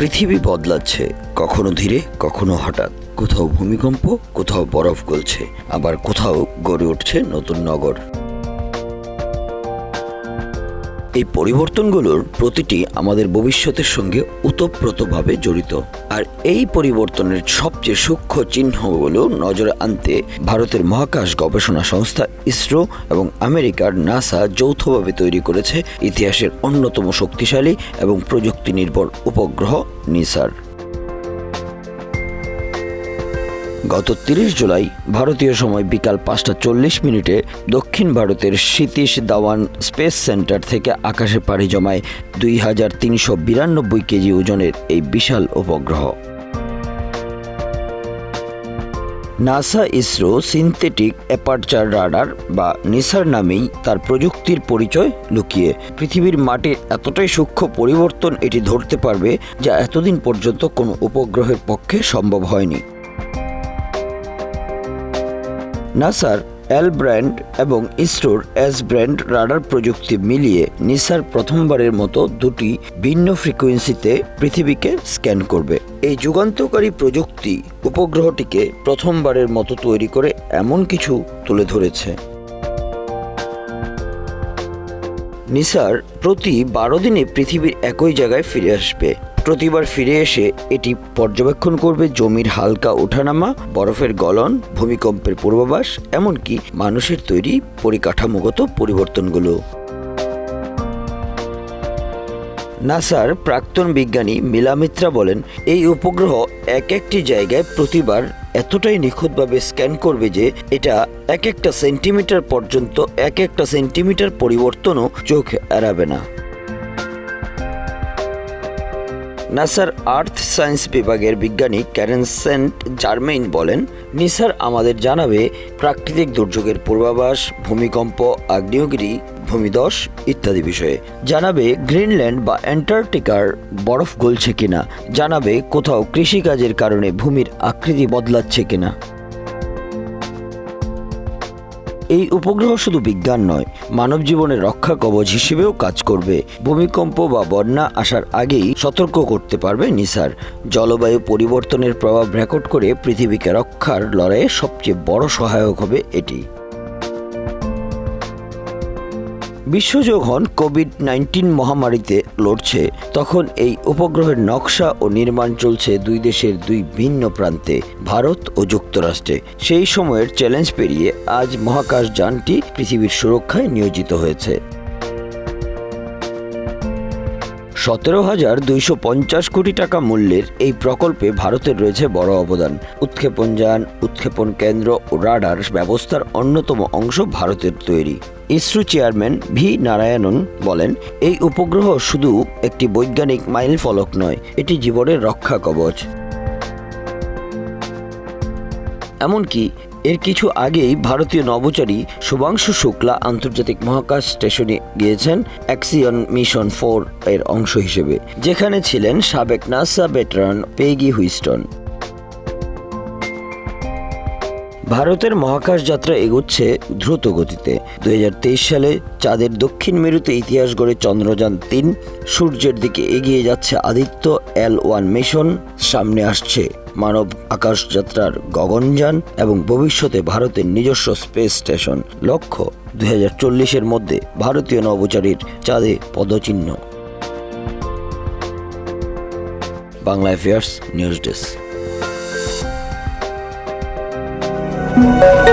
পৃথিবী বদলাচ্ছে। কখনো ধীরে, কখনো হঠাৎ। কোথাও ভূমিকম্প, কোথাও বরফ গলছে। আবার কোথাও গড়ে উঠছে নতুন নগর। এই পরিবর্তনগুলোর প্রতিটি আমাদের ভবিষ্যতের সঙ্গে ওতপ্রোতভাবে জড়িত। আর এই পরিবর্তনের সবচেয়ে সূক্ষ্ম চিহ্নগুলো নজরে আনতে ভারতের মহাকাশ গবেষণা সংস্থা ইসরো এবং আমেরিকার নাসা যৌথভাবে তৈরি করেছে ইতিহাসের অন্যতম শক্তিশালী এবং প্রযুক্তি নির্ভর উপগ্রহ নিসার। গত তিরিশ জুলাই ভারতীয় সময় বিকাল পাঁচটা চল্লিশ মিনিটে দক্ষিণ ভারতের সতীশ দাওয়ান স্পেস সেন্টার থেকে আকাশে পাড়ি জমায় দুই হাজার তিনশো বিরানব্বই কেজি ওজনের এই বিশাল উপগ্রহ। NASA ISRO synthetic aperture radar বা নিসার নামেই তার প্রযুক্তির পরিচয় লুকিয়ে। পৃথিবীর মাটির এতটাই সূক্ষ্ম পরিবর্তন এটি ধরতে পারবে যা এতদিন পর্যন্ত কোনো উপগ্রহের পক্ষে সম্ভব হয়নি। নাসার, এল ব্র্যান্ড এবং ইসরোর এস ব্র্যান্ড রাডার প্রযুক্তি মিলিয়ে নিসার প্রথমবারের মতো দুটি ভিন্ন ফ্রিকোয়েন্সিতে পৃথিবীকে স্ক্যান করবে। এই যুগান্তকারী প্রযুক্তি উপগ্রহটিকে প্রথমবারের মতো তৈরি করে এমন কিছু তুলে ধরেছে। নিসার প্রতি বারো দিনে পৃথিবীর একই জায়গায় ফিরে আসবে। প্রতিবার ফিরে এসে এটি পর্যবেক্ষণ করবে জমির হালকা ওঠানামা, বরফের গলন, ভূমিকম্পের পূর্বাভাস, এমনকি মানুষের তৈরি পরিকাঠামোগত পরিবর্তনগুলো। নাসার প্রাক্তন বিজ্ঞানী মিলামিত্রা বলেন, এই উপগ্রহ এক একটি জায়গায় প্রতিবার এতটাই নিখুঁতভাবে স্ক্যান করবে যে এটা এক একটা সেন্টিমিটার পর্যন্ত এক একটা সেন্টিমিটার পরিবর্তনও চোখ এড়াবে না। নাসার আর্থ সায়েন্স বিভাগের বিজ্ঞানী ক্যারেন সেন্ট জার্মেইন বলেন, নিসার আমাদের জানাবে প্রাকৃতিক দুর্যোগের পূর্বাভাস, ভূমিকম্প, আগ্নেয়গিরি ভূমিদশ ইত্যাদি বিষয়ে। জানাবে গ্রিনল্যান্ড বা অ্যান্টার্কটিকার বরফ গলছে কিনা। জানাবে কোথাও কৃষিকাজের কারণে ভূমির আকৃতি বদলাচ্ছে কিনা। এই উপগ্রহ শুধু বিজ্ঞান নয়, মানব জীবনের রক্ষা কবচ হিসেবেও কাজ করবে। ভূমিকম্প বা বন্যা আসার আগেই সতর্ক করতে পারবে নিসার। জলবায়ু পরিবর্তনের প্রভাব রেকর্ড করে পৃথিবীকে রক্ষার লড়াইয়ে সবচেয়ে বড় সহায়ক হবে এটি। বিশ্ব যখন কোভিড নাইন্টিন মহামারীতে লড়ছে, তখন এই উপগ্রহের নকশা ও নির্মাণ চলছে দুই দেশের দুই ভিন্ন প্রান্তে, ভারত ও যুক্তরাষ্ট্রে। সেই সময়ের চ্যালেঞ্জ পেরিয়ে আজ মহাকাশ যানটি পৃথিবীর সুরক্ষায় নিয়োজিত হয়েছে। সতেরো হাজার দুইশো পঞ্চাশ কোটি টাকা মূল্যের এই প্রকল্পে ভারতের রয়েছে বড় অবদান। উৎক্ষেপণ যান, উৎক্ষেপণ কেন্দ্র ও রাডার ব্যবস্থার অন্যতম অংশ ভারতের তৈরি। ইসরো চেয়ারম্যান ভি নারায়ণন বলেন, এই উপগ্রহ শুধু একটি বৈজ্ঞানিক মাইল ফলক নয়, এটি জীবনের রক্ষা কবচ। এমনকি এর কিছু আগেই ভারতীয় নভোচারী শুভাংশু শুক্লা আন্তর্জাতিক মহাকাশ স্টেশনে গিয়েছেন অ্যাক্সিয়ন মিশন ফোর এর অংশ হিসেবে, যেখানে ছিলেন সাবেক নাসা ভেটারান পেগি হুইস্টন ভারতের মহাকাশ যাত্রা এগোচ্ছে দ্রুত গতিতে। দু হাজার তেইশ সালে চাঁদের দক্ষিণ মেরুতে ইতিহাস গড়ে চন্দ্রযান তিন, সূর্যের দিকে এগিয়ে যাচ্ছে আদিত্য এল ওয়ান মিশন। সামনে আসছে মানব আকাশ যাত্রার গগনযান এবং ভবিষ্যতে ভারতের নিজস্ব স্পেস স্টেশন। লক্ষ্য, দুই এর মধ্যে ভারতীয় নভোচারীর চাঁদে পদচিহ্ন। Bangla affairs news desk. Thank you.